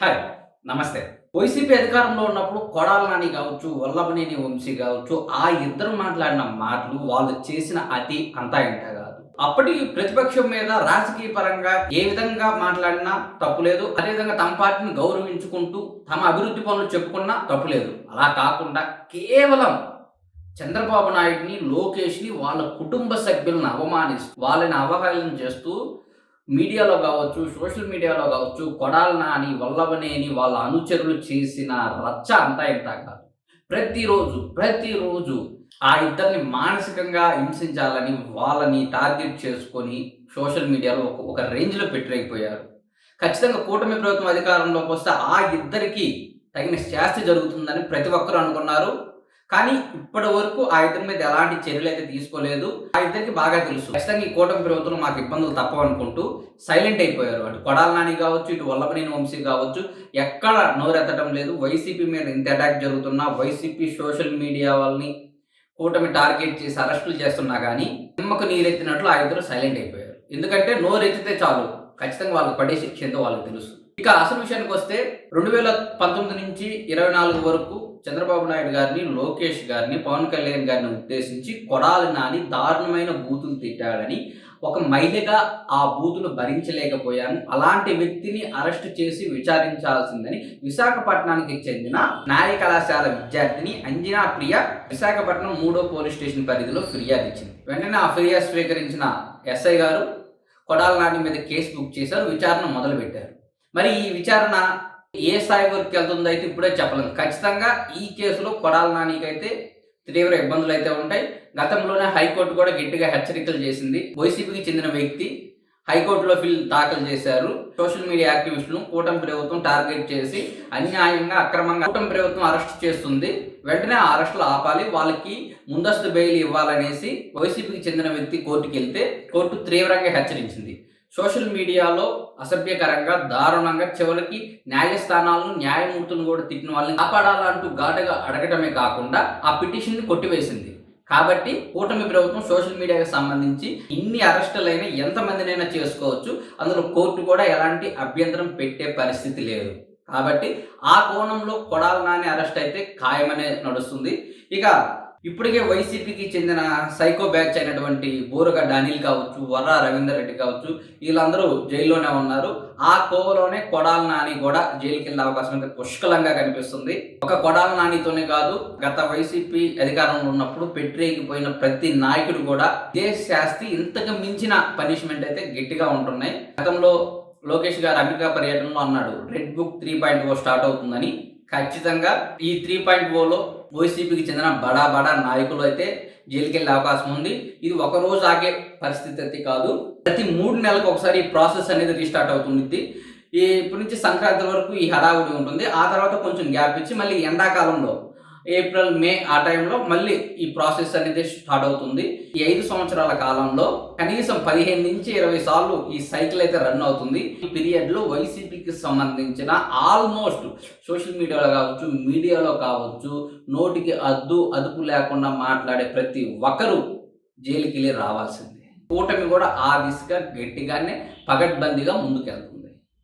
Hi నమస్తే. YCP అధికారంలో ఉన్నప్పుడు కొడాల నాని కావచ్చు వల్లభనేని వంశీ కావచ్చు ఆ ఇద్దరు మాట్లాడిన మాటలు వాళ్ళు చేసిన అతి అంతా ఇంత కాదు. అప్పటి ప్రతిపక్షం మీద రాజకీయ పరంగా ఏ విధంగా మాట్లాడినా తప్పులేదు అదేవిధంగా తమ పార్టీని గౌరవించుకుంటూ తమ అభివృద్ధి పనులు చెప్పుకున్నా తప్పులేదు అలా కాకుండా కేవలం చంద్రబాబు నాయుడిని లోకేష్ని వాళ్ళ కుటుంబ సభ్యులను అవమానిస్తూ వాళ్ళని అవహేళన చేస్తూ మీడియాలో కావచ్చు సోషల్ మీడియాలో కావచ్చు కొడాల నాని వల్లభనేని వాళ్ళ అనుచరులు చేసిన రచ్చ అంతా ఇంత కాదు. ప్రతిరోజు ప్రతిరోజు ఆ ఇద్దరిని మానసికంగా హింసించాలని వాళ్ళని టార్గెట్ చేసుకొని సోషల్ మీడియాలో ఒక ఒక రేంజ్లో పెట్టలేకపోయారు ఖచ్చితంగా కూటమి ప్రభుత్వం అధికారంలోకి వస్తే ఆ ఇద్దరికి తగిన శాస్తి జరుగుతుందని ప్రతి ఒక్కరు అనుకున్నారు. కానీ ఇప్పటి వరకు ఆ ఇద్దరి మీద ఎలాంటి చర్యలు అయితే తీసుకోలేదు. ఆ ఇద్దరికి బాగా తెలుసు. ఖచ్చితంగా ఈ కూటమి ప్రభుత్వం మాకు ఇబ్బందులు తప్పవనుకుంటూ సైలెంట్ అయిపోయారు. అటు కొడాల నాని కావచ్చు ఇటు వల్లభనేని వంశీ కావచ్చు ఎక్కడ నోరెత్తడం లేదు. వైసీపీ మీద ఇంత అటాక్ జరుగుతున్నా వైసీపీ సోషల్ మీడియా వాళ్ళని కూటమి టార్గెట్ చేసి అరెస్టులు చేస్తున్నా కానీ నిమ్మకు నీరెత్తినట్లు ఆ ఇద్దరు సైలెంట్ అయిపోయారు. ఎందుకంటే నోరెత్తితే చాలు. ఖచ్చితంగా వాళ్ళకి పడే శిక్ష ఏందో వాళ్ళకి తెలుసు. ఇక అసలు విషయానికి వస్తే రెండు వేల పంతొమ్మిది నుంచి ఇరవై నాలుగు వరకు చంద్రబాబు నాయుడు గారిని లోకేష్ గారిని పవన్ కళ్యాణ్ గారిని ఉద్దేశించి కొడాలి నాని దారుణమైన బూతులు తిట్టాడని ఒక మహిళగా ఆ బూతులు భరించలేకపోయాను. అలాంటి వ్యక్తిని అరెస్ట్ చేసి విచారించాల్సిందని విశాఖపట్నానికి చెందిన న్యాయ కళాశాల విద్యార్థిని అంజనా ప్రియ విశాఖపట్నం మూడో పోలీస్ స్టేషన్ పరిధిలో ఫిర్యాదు ఇచ్చింది. వెంటనే ఆ ఫిర్యాదు స్వీకరించిన ఎస్ఐ గారు కొడాల నాని మీద కేసు బుక్ చేశారు విచారణ మొదలుపెట్టారు. మరి ఈ విచారణ ఏ స్థాయి వరకు వెళ్తుందో అయితే ఇప్పుడే చెప్పలేం. ఖచ్చితంగా ఈ కేసులో కొడాల నానికైతే తీవ్ర ఇబ్బందులు అయితే ఉంటాయి. గతంలోనే హైకోర్టు కూడా గట్టిగా హెచ్చరికలు చేసింది. వైసీపీకి చెందిన వ్యక్తి హైకోర్టులో ఫిల్ దాఖలు చేశారు. సోషల్ మీడియా యాక్టివిస్టులను కూటమి ప్రభుత్వం టార్గెట్ చేసి అన్యాయంగా అక్రమంగా కూటమి ప్రభుత్వం అరెస్ట్ చేస్తుంది. వెంటనే ఆ అరెస్టులు ఆపాలి. వాళ్ళకి ముందస్తు బెయిల్ ఇవ్వాలనేసి వైసీపీకి చెందిన వ్యక్తి కోర్టుకి వెళ్తే కోర్టు తీవ్రంగా హెచ్చరించింది. సోషల్ మీడియాలో అసభ్యకరంగా దారుణంగా చివరికి న్యాయస్థానాలను న్యాయమూర్తులను కూడా తిట్టిన వాళ్ళని కాపాడాలంటూ ఘాటుగా అడగటమే కాకుండా ఆ పిటిషన్ని కొట్టివేసింది. కాబట్టి కూటమి ప్రభుత్వం సోషల్ మీడియాకి సంబంధించి ఇన్ని అరెస్టులైనా ఎంతమందినైనా చేసుకోవచ్చు. అందులో కోర్టు కూడా ఎలాంటి అభ్యంతరం పెట్టే పరిస్థితి లేదు. కాబట్టి ఆ కోణంలో కొడాల నాని అరెస్ట్ అయితే ఖాయమనే నడుస్తుంది. ఇక ఇప్పటికే వైసీపీకి చెందిన సైకో బ్యాచ్ అయినటువంటి బోరుగా డానిల్ కావచ్చు వర్ర రవీందర్ రెడ్డి కావచ్చు వీళ్ళందరూ జైల్లోనే ఉన్నారు. ఆ కోవలోనే కొడాల నాని కూడా జైలుకి వెళ్ళే అవకాశం అయితే పుష్కలంగా కనిపిస్తుంది. ఒక కొడాల నానితోనే కాదు గత వైసీపీ అధికారంలో ఉన్నప్పుడు పెట్టరేగిపోయిన ప్రతి నాయకుడు కూడా దేశ శాస్తి ఇంతకు మించిన పనిష్మెంట్ అయితే గట్టిగా ఉంటున్నాయి. గతంలో లోకేష్ గారు అమెరికా పర్యటనలో అన్నాడు red book three point O start అవుతుందని. ఖచ్చితంగా ఈ త్రీ పాయింట్ ఓలో వైసీపీకి చెందిన బడా బడా నాయకులు అయితే జైలుకెళ్ళే అవకాశం ఉంది. ఇది ఒక రోజు ఆగే పరిస్థితి అయితే కాదు. ప్రతి మూడు నెలలకు ఒకసారి ఈ ప్రాసెస్ అనేది రీస్టార్ట్ అవుతుంది ఇప్పటి నుంచి సంక్రాంతి వరకు ఈ హడావుడి ఉంటుంది. ఆ తర్వాత కొంచెం గ్యాప్ ఇచ్చి మళ్ళీ ఎండాకాలంలో ఏప్రిల్ మే ఆ టైంలో మళ్ళీ ఈ ప్రాసెస్ అనేది స్టార్ట్ అవుతుంది. ఈ ఐదు సంవత్సరాల కాలంలో కనీసం పదిహేను నుంచి ఇరవై సార్లు ఈ సైకిల్ అయితే రన్ అవుతుంది. ఈ పీరియడ్లో వైసీపీకి సంబంధించిన ఆల్మోస్ట్ సోషల్ మీడియాలో కావచ్చు మీడియాలో కావచ్చు నోటికి అద్దు అదుపు లేకుండా మాట్లాడే ప్రతి ఒక్కరు జైలుకి వెళ్ళి రావాల్సిందే. కూటమి కూడా ఆ దిశగా గట్టిగానే పగడ్బందీగా ముందుకెళ్తుంది.